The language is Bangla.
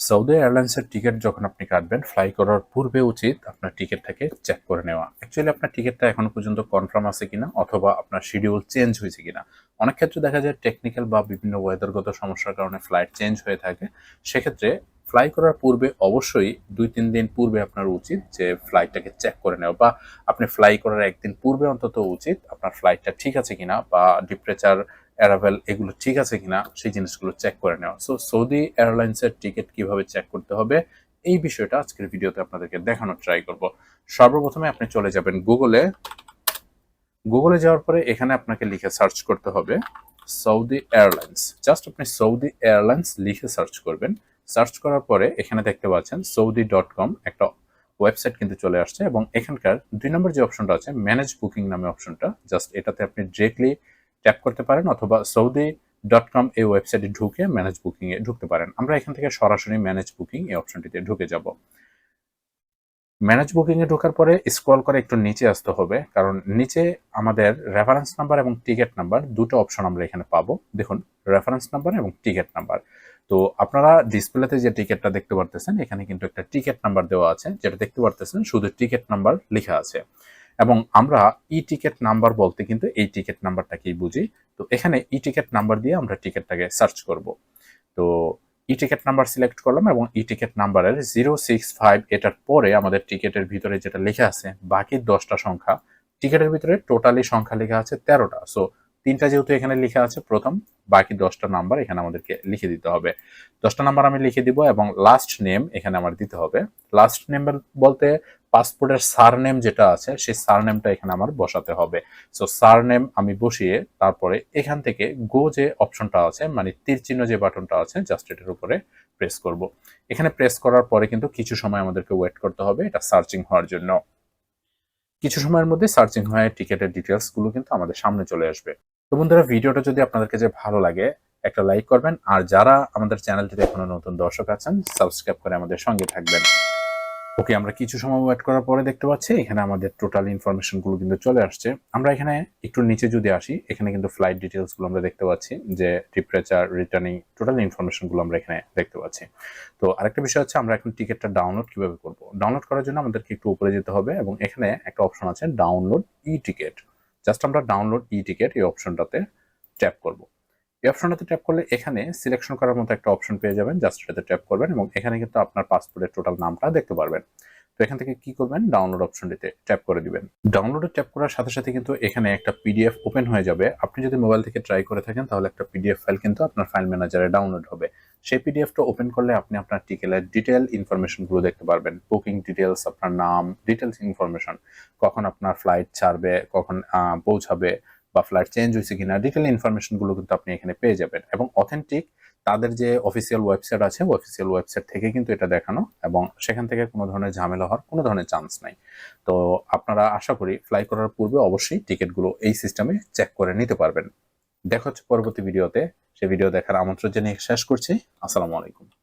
সৌদি এয়ারলাইন্সের টিকিট যখন আপনি কাটবেন ফ্লাই করার পূর্বে উচিত আপনার টিকিটটাকে চেক করে নেওয়া। অ্যাকচুয়ালি আপনার টিকিটটা এখনও পর্যন্ত কনফার্ম আছে কিনা অথবা আপনার শিডিউল চেঞ্জ হয়েছে কিনা। অনেক ক্ষেত্রে দেখা যায় টেকনিক্যাল বা বিভিন্ন ওয়েদারগত সমস্যার কারণে ফ্লাইট চেঞ্জ হয়ে থাকে। সেক্ষেত্রে ফ্লাই করার পূর্বে অবশ্যই দুই তিন দিন পূর্বে আপনার উচিত যে ফ্লাইটটাকে চেক করে নেওয়া বা আপনি ফ্লাই করার একদিন পূর্বে অন্তত উচিত আপনার ফ্লাইটটা ঠিক আছে কিনা বা ডিপ্রেচার অ্যারাভেল এগুলো ঠিক আছে কিনা, সেই জিনিসগুলো চেক করে নেওয়া। সো সৌদি এয়ারলাইন্সের টিকিট কীভাবে চেক করতে হবে, এই বিষয়টা আজকের ভিডিওতে আপনাদেরকে দেখানোর ট্রাই করব। সর্বপ্রথমে আপনি চলে যাবেন গুগলে গুগলে যাওয়ার পরে এখানে আপনাকে লিখে সার্চ করতে হবে সৌদি এয়ারলাইন্স জাস্ট আপনি সৌদি এয়ারলাইন্স লিখে সার্চ করবেন। সার্চ করার পরে এখানে দেখতে পাচ্ছেন সৌদি ডট কম একটা ওয়েবসাইট কিন্তু চলে আসছে এবং এখানকার দুই নম্বর যে অপশনটা আছে ম্যানেজ বুকিং নামে অপশনটা জাস্ট এটাতে আপনি ডিরেক্টলি ট্যাপ করতে পারেন অথবা সৌদি ডট কম এই ওয়েবসাইটে ঢুকে ম্যানেজ বুকিং এ ঢুকতে পারেন। আমরা এখান থেকে সরাসরি ম্যানেজ বুকিং এই অপশনটিতে ঢুকে যাব। ম্যানেজ বুকিং এ ঢোকার পরে স্ক্রল করে একটু নিচে আসতে হবে, কারণ নিচে আমাদের রেফারেন্স নাম্বার এবং টিকিট নাম্বার দুটো অপশন আমরা এখানে পাবো। দেখুন রেফারেন্স নাম্বার এবং টিকিট নাম্বার তো আপনারা ডিসপ্লেতে যে টিকিটটা দেখতে পারতেছেন, এখানে কিন্তু একটা টিকিট নাম্বার দেওয়া আছে। যেটা দেখতে পারতেছেন, শুধু টিকিট নাম্বার লেখা আছে। এবং আমরা ই টিকিট নাম্বার বলতে কিন্তু এই টিকিট নাম্বারটাকেই বুঝি। তো এখানে ই টিকিট নাম্বার দিয়ে আমরা টিকিটটাকে সার্চ করব। তো ই টিকিট নাম্বার সিলেক্ট করলাম এবং ই টিকিট নাম্বারের জিরো সিক্স ফাইভ এটার পরে আমাদের টিকিটের ভিতরে যেটা লেখা আছে, বাকি দশটা সংখ্যা টিকিটের ভিতরে টোটালি সংখ্যা লেখা আছে তেরোটা। সো তিনটা যেহেতু এখানে লেখা আছে প্রথম, বাকি দশটা নাম্বার এখানে আমাদেরকে লিখে দিতে হবে। দশটা নাম্বার আমি লিখে দিব এবং লাস্ট নেম এখানে আমার দিতে হবে। লাস্ট নেম বলতে পাসপোর্টের সার নেম যেটা আছে, সেই সার নেমটা এখানে আমার বসাতে হবে। সো সার নেম আমি বসিয়ে তারপরে এখান থেকে গো যে অপশনটা আছে মানে তীর চিহ্ন যে বাটনটা আছে জাস্ট এটার উপরে প্রেস করব। এখানে প্রেস করার পরে কিন্তু কিছু সময় আমাদেরকে ওয়েট করতে হবে, এটা সার্চিং হওয়ার জন্য। কিছু সময়ের মধ্যে সার্চিং হয়ে টিকেটের ডিটেলসগুলো কিন্তু আমাদের সামনে চলে আসবে। তো বন্ধুরা, ভিডিওটা যদি আপনাদের কাছে ভালো লাগে, একটা লাইক করবেন। আর যারা আমাদের চ্যানেলটিতে এখনও নতুন দর্শক আছেন সাবস্ক্রাইব করে আমাদের সঙ্গে থাকবেন। ওকে, আমরা কিছু সময় ওয়েট করার পরে দেখতে পাচ্ছি এখানে আমাদের টোটাল ইনফরমেশনগুলো কিন্তু চলে আসছে। আমরা এখানে একটু নিচে যদি আসি, এখানে কিন্তু ফ্লাইট ডিটেলসগুলো আমরা দেখতে পাচ্ছি, যে টেম্পারেচার রিটার্নিং টোটাল ইনফরমেশনগুলো আমরা এখানে দেখতে পাচ্ছি। তো আরেকটা বিষয় হচ্ছে আমরা এখন টিকিটটা ডাউনলোড কীভাবে করব? ডাউনলোড করার জন্য আমাদেরকে একটু উপরে যেতে হবে এবং এখানে একটা অপশন আছে ডাউনলোড ই টিকিট জাস্ট আমরা ডাউনলোড ই টিকিট এই অপশনটাতে ট্যাপ করব। এই অপশনটাতে ট্যাপ করলে এখানে সিলেকশন করার মতো একটা অপশন পেয়ে যাবেন জাস্ট এটাতে ট্যাপ করবেন এবং এখানে কিন্তু আপনার পাসপোর্টের টোটাল নামটা দেখতে পারবেন। তো এখান থেকে কি করবেন? ডাউনলোড অপশনটিতে ট্যাপ করে দিবেন। ডাউনলোডে ট্যাপ করার সাথে সাথে কিন্তু এখানে একটা পিডিএফ ওপেন হয়ে যাবে। আপনি যদি মোবাইল থেকে ট্রাই করে থাকেন, তাহলে একটা পিডিএফ ফাইল কিন্তু আপনার ফাইল ম্যানেজারে ডাউনলোড হবে। সেই পিডিএফটা ওপেন করলে আপনি আপনার টিকেলের ডিটেল ইনফরমেশনগুলো দেখতে পারবেন। বুকিং ডিটেলস আপনার নাম ডিটেলস ইনফরমেশন কখন আপনার ফ্লাইট ছাড়বে, কখন পৌঁছাবে বা ফ্লাইট চেঞ্জ হয়েছে কিনা ডিটেল ইনফরমেশনগুলো কিন্তু আপনি এখানে পেয়ে যাবেন। এবং অথেন্টিক তাদের যে অফিসিয়াল ওয়েবসাইট আছে অফিসিয়াল ওয়েবসাইট থেকে কিন্তু এটা দেখানো এবং সেখান থেকে কোনো ধরনের ঝামেলা হওয়ার কোনো ধরনের চান্স নাই। তো আপনারা আশা করি ফ্লাই করার পূর্বে অবশ্যই টিকিটগুলো এই সিস্টেমে চেক করে নিতে পারবেন। দেখা হচ্ছে পরবর্তী ভিডিওতে সে ভিডিও দেখার আমন্ত্রণ জানিয়ে শেষ করছি। আসসালামু আলাইকুম।